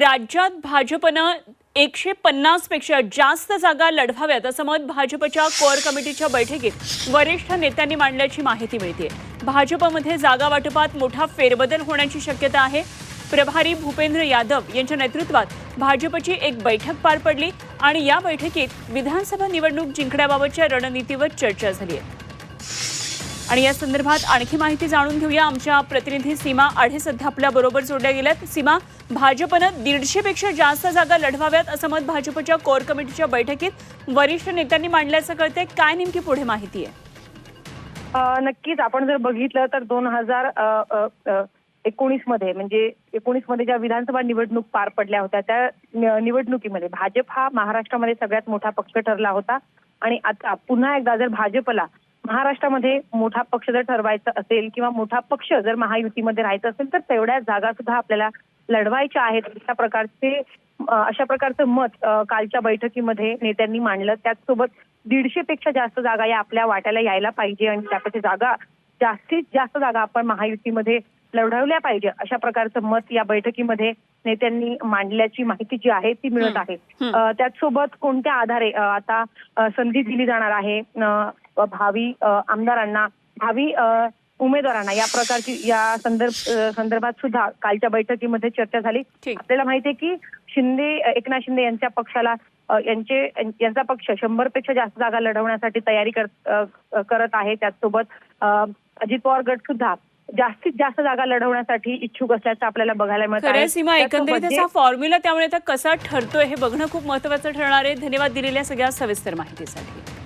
राज्यात भाजपनं एकशे पन्नासपेक्षा जास्त जागा लढवाव्यात असं मत भाजपच्या कोअर कमिटीच्या बैठकीत वरिष्ठ नेत्यांनी मांडल्याची माहिती मिळते भाजपमध्ये जागा वाटपात मोठा फेरबदल होण्याची शक्यता आहे. प्रभारी भूपेंद्र यादव यांच्या नेतृत्वात भाजपची एक बैठक पार पडली आणि या बैठकीत विधानसभा निवडणूक जिंकण्याबाबतच्या रणनीतीवर चर्चा झाली आहे आणि या संदर्भात आणखी माहिती जाणून घेऊया. आमच्या प्रतिनिधी सीमा आढे सध्या आपल्या बरोबर जोडल्या गेल्यात. सीमा भाजपनं दीडशेपेक्षा जास्त जागा लढवाव्यात असं मत भाजपच्या कोर कमिटीच्या बैठकीत वरिष्ठ नेत्यांनी मांडल्याचं कळतंय. काय नेमकी पुढे माहिती आहे? नक्कीच. आपण जर बघितलं तर दोन हजार एकोणीसमध्ये म्हणजे एकोणीसमध्ये ज्या विधानसभा निवडणूक पार पडल्या होत्या त्या निवडणुकीमध्ये भाजप हा महाराष्ट्रामध्ये सगळ्यात मोठा पक्ष ठरला होता. आणि आता पुन्हा एकदा जर भाजपला महाराष्ट्रामध्ये मोठा पक्ष जर ठरवायचा असेल किंवा मोठा पक्ष जर महायुतीमध्ये राहायचं असेल तर तेवढ्या जागा सुद्धा आपल्याला लढवायच्या आहेत. अशा प्रकारचे अशा प्रकारचं मत कालच्या बैठकीमध्ये नेत्यांनी मांडलं. त्याचसोबत दीडशे पेक्षा जास्त जागा या आपल्या वाट्याला यायला पाहिजे आणि त्यापेक्षा जागा जास्तीत जास्त जागा आपण महायुतीमध्ये लढवल्या पाहिजे अशा प्रकारचं मत या बैठकीमध्ये नेत्यांनी मांडल्याची माहिती जी आहे ती मिळत आहे. त्याचसोबत कोणत्या आधारे आता संधी दिली जाणार आहे? भावी आमदारांना भावी उमेदवारांना या प्रकारची या संदर्भ संदर्भात सुद्धा कालच्या बैठकीमध्ये चर्चा झाली. आपल्याला माहिती आहे की शिंदे एकनाथ शिंदे यांच्या पक्षाला यांचे यांचा पक्ष शंभरपेक्षा जास्त जागा लढवण्यासाठी तयारी करत आहे. त्याचसोबत अजित पवार गट सुद्धा जास्तीत जास्त जागा लढवण्यासाठी इच्छुक असल्याचं आपल्याला बघायला मिळत सीमा एकंदरीत फॉर्म्युला त्यामुळे आता कसा ठरतोय हे बघणं खूप महत्वाचं ठरणार आहे. धन्यवाद दिलेल्या सगळ्या सविस्तर माहितीसाठी.